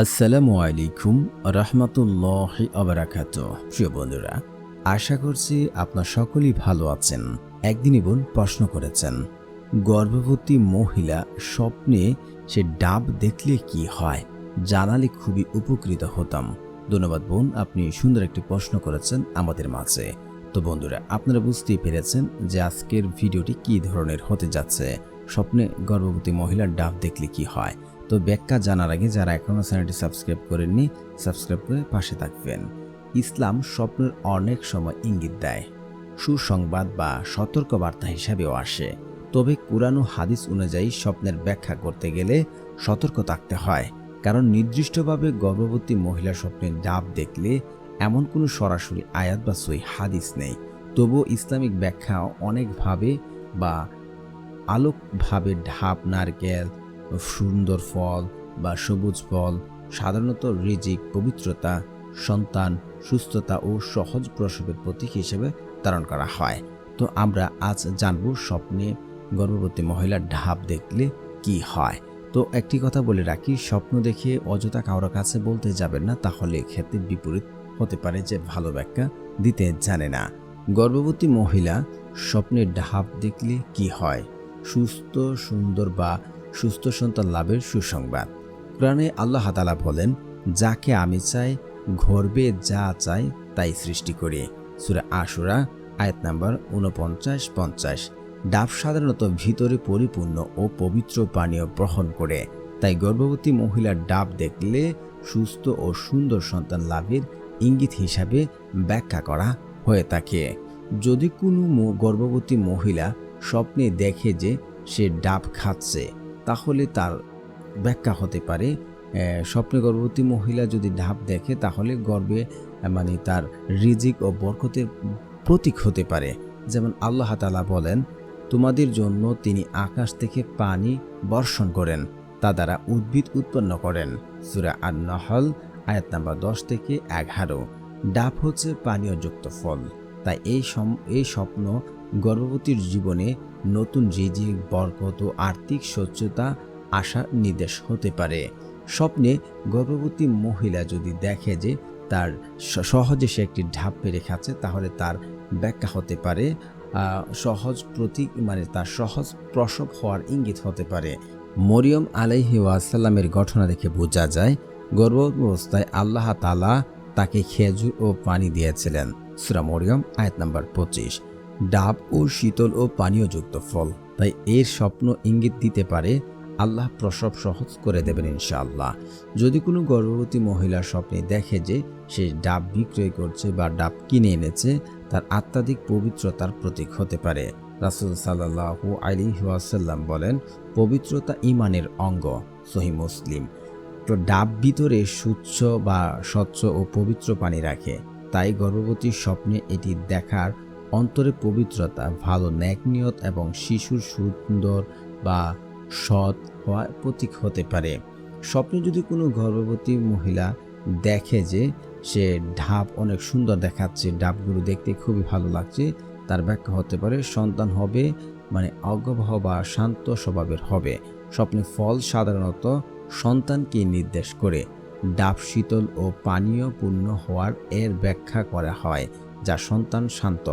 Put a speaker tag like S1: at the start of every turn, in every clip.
S1: আসসালামু আলাইকুম রহমতুল্লাহ আবরাকাত প্রিয় বন্ধুরা, আশা করছি আপনার সকলেই ভালো আছেন। একদিনই বোন প্রশ্ন করেছেন, গর্ভবতী মহিলা স্বপ্নে সে ডাব দেখলে কি হয়? জানালে খুবই উপকৃত হতাম। ধন্যবাদ বোন, আপনি সুন্দর একটি প্রশ্ন করেছেন আমাদের মাঝে। তো বন্ধুরা, আপনারা বুঝতেই পেরেছেন যে আজকের ভিডিওটি কি ধরনের হতে যাচ্ছে। স্বপ্নে গর্ভবতী মহিলার ডাব দেখলে কি হয়? তো ব্যাখ্যা জানার আগে যারা এখনও চ্যানেলটি সাবস্ক্রাইব করেননি, সাবস্ক্রাইব করে পাশে থাকবেন। ইসলাম স্বপ্নের অনেক সময় ইঙ্গিত দেয়, সুসংবাদ বা সতর্কবার্তা হিসাবেও আসে। তবে কোরআন ও হাদিস অনুযায়ী স্বপ্নের ব্যাখ্যা করতে গেলে সতর্ক থাকতে হয়, কারণ নির্দিষ্টভাবে গর্ভবতী মহিলা স্বপ্নে ডাব দেখলে এমন কোনো সরাসরি আয়াত বা সই হাদিস নেই। তবুও ইসলামিক ব্যাখ্যা অনেকভাবে বা আলোকভাবে ঢাপ, নারকেল সুন্দর ফল বা সবুজ ফল, সাধারণত রিজিক, পবিত্রতা, সন্তান, সুস্থতা ও সহজ প্রসবের প্রতীক হিসেবে ধারণ করা হয়। তো আমরা আজ জানব স্বপ্নে গর্ভবতী মহিলার ঢাপ দেখলে কি হয়। তো একটি কথা বলে রাখি, স্বপ্ন দেখে অযথা কারোর কাছে বলতে যাবেন না, তাহলে ক্ষেত্রে বিপরীত হতে পারে যে ভালো ব্যাখ্যা দিতে জানে না। গর্ভবতী মহিলা স্বপ্নের ঢাপ দেখলে কি হয়? সুস্থ, সুন্দর বা সুস্থ সন্তান লাভের সুসংবাদ। কোরআনে আল্লাহ তালা বলেন, যাকে আমি চাই গর্বে যা চাই, তাই সৃষ্টি করি। সুরা আশুরা, আয়াত নাম্বার উনপঞ্চাশ পঞ্চাশ। ডাব সাধারণত ভিতরে পরিপূর্ণ ও পবিত্র পানীয় গ্রহণ করে। তাই গর্ভবতী মহিলার ডাব দেখলে সুস্থ ও সুন্দর সন্তান লাভের ইঙ্গিত হিসাবে ব্যাখ্যা করা হয়ে থাকে। যদি কোনো গর্ভবতী মহিলা স্বপ্নে দেখে যে সে ডাব খাচ্ছে তাহলে তার ব্যাখ্যা হতে পারে স্বপ্নে গর্ভবতী মহিলা যদি ডাব দেখে, তাহলে গর্বে মানে তার রিজিক ও বরকতের প্রতীক হতে পারে। যেমন আল্লাহ তালা বলেন, তোমাদের জন্য তিনি আকাশ থেকে পানি বর্ষণ করেন, তা দ্বারা উদ্ভিদ উৎপন্ন করেন। সুরা আর নহল আয়াত নাম্বার দশ থেকে এগারো। ডাব হচ্ছে পানীয়যুক্ত ফল। তাই এই এই স্বপ্ন গর্ভবতীর জীবনে নতুন রিজিক বরকত ও আর্থিক স্বচ্ছতা আশার নির্দেশ হতে পারে। স্বপ্নে গর্ভবতী মহিলা যদি দেখে যে তার সহজে সে একটি ঢাপ পেরে খাচ্ছে, তাহলে তার ব্যাখ্যা হতে পারে সহজ প্রতীক মানে তার সহজ প্রসব হওয়ার ইঙ্গিত হতে পারে। মরিয়ম আলাইহি ওয়াসাল্লামের ঘটনা দেখে বোঝা যায় গর্ভাবস্থায় আল্লাহ তালা তাকে খেজুর ও পানি দিয়েছিলেন। সুরা মরিয়ম, আয়াত নাম্বার পঁচিশ। ডাব ও শীতল ও পানীয়যুক্ত ফল। তাই এর স্বপ্ন ইঙ্গিত দিতে পারে, আল্লাহ প্রসব সহজ করে দেবেন ইনশাআল্লাহ। যদি কোনো গর্ভবতী মহিলা স্বপ্নে দেখে যে সে ডাব বিক্রয় করছে বা ডাব কিনে এনেছে, তার আত্মাধিক পবিত্রতার প্রতীক হতে পারে। রাসুল সাল্লাহু আলী বলেন, পবিত্রতা ইমানের অঙ্গ। সহি মুসলিম। তো ডাব ভিতরে সুচ্ছ বা স্বচ্ছ ও পবিত্র পানি রাখে। তাই গর্ভবতীর স্বপ্নে এটি দেখার অন্তরে পবিত্রতা, ভালো ন্যাকনিয়ত এবং শিশুর সুন্দর বা সৎ হওয়ার প্রতীক হতে পারে। স্বপ্নে যদি কোনো গর্ভবতী মহিলা দেখে যে সে ঢাপ অনেক সুন্দর দেখাচ্ছে ডাবগুলো দেখতে খুবই ভালো লাগছে, তার ব্যাখ্যা হতে পারে, সন্তান হবে মানে অজ্ঞবহ বা শান্ত স্বভাবের হবে। স্বপ্নে ফল সাধারণত সন্তানকে নির্দেশ করে। ডাব শীতল ও পানীয় পূর্ণ হওয়ার এর ব্যাখ্যা করা হয়, যা সন্তান শান্ত।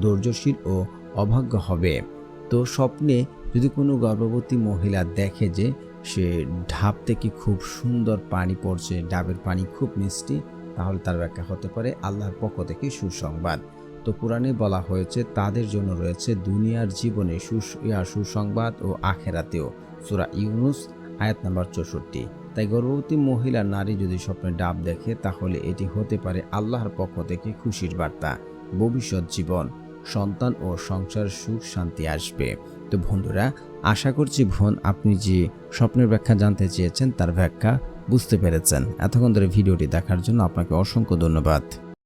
S1: ধৈর্যশীল ও অভাগ্য হবে। তো স্বপ্নে যদি কোনো গর্ভবতী মহিলা দেখে যে সে ঢাপ থেকে খুব সুন্দর পানি পড়ছে, ডাবের পানি খুব মিষ্টি, তাহলে তার ব্যাখ্যা হতে পারে আল্লাহর পক্ষ থেকে সুসংবাদ। তো কোরআনে বলা হয়েছে, তাদের জন্য রয়েছে দুনিয়ার জীবনে সুস- সুসংবাদ ও আখেরাতেও। সুরা ইউনুস, আয়াত নাম্বার চৌষট্টি। তাই গর্ভবতী মহিলা, নারী যদি স্বপ্নে ডাব দেখে, তাহলে এটি হতে পারে আল্লাহর পক্ষ থেকে খুশির বার্তা। ভবিষ্যৎ জীবন। সন্তান ও সংসার সুখ, শান্তি আসবে। তো বন্ধুরা, আশা করছি বোন আপনি যে স্বপ্নের ব্যাখ্যা জানতে চেয়েছেন, তার ব্যাখ্যা বুঝতে পেরেছেন। এতক্ষণ ধরে ভিডিওটি দেখার জন্য আপনাকে অসংখ্য ধন্যবাদ।